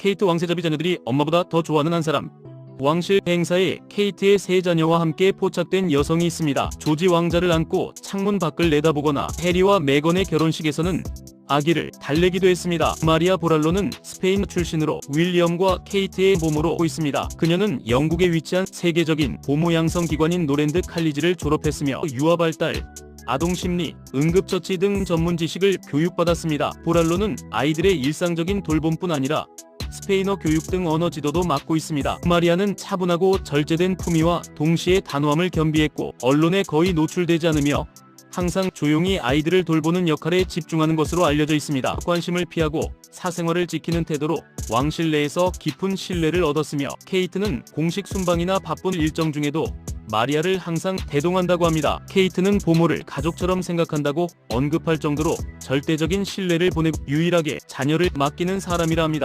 케이트 왕세자비 자녀들이 엄마보다 더 좋아하는 한 사람. 왕실 행사에 케이트의 세 자녀와 함께 포착된 여성이 있습니다. 조지 왕자를 안고 창문 밖을 내다보거나 해리와 메건의 결혼식에서는 아기를 달래기도 했습니다. 마리아 보랄로는 스페인 출신으로 윌리엄과 케이트의 모모로 있습니다. 그녀는 영국에 위치한 세계적인 보모 양성 기관인 노랜드 칼리지를 졸업했으며 유아 발달, 아동 심리, 응급처치 등 전문 지식을 교육받았습니다. 보랄로는 아이들의 일상적인 돌봄뿐 아니라 스페인어 교육 등 언어 지도도 맡고 있습니다. 마리아는 차분하고 절제된 품위와 동시에 단호함을 겸비했고 언론에 거의 노출되지 않으며 항상 조용히 아이들을 돌보는 역할에 집중하는 것으로 알려져 있습니다. 관심을 피하고 사생활을 지키는 태도로 왕실 내에서 깊은 신뢰를 얻었으며 케이트는 공식 순방이나 바쁜 일정 중에도 마리아를 항상 대동한다고 합니다. 케이트는 보모를 가족처럼 생각한다고 언급할 정도로 절대적인 신뢰를 보내고 유일하게 자녀를 맡기는 사람이라 합니다.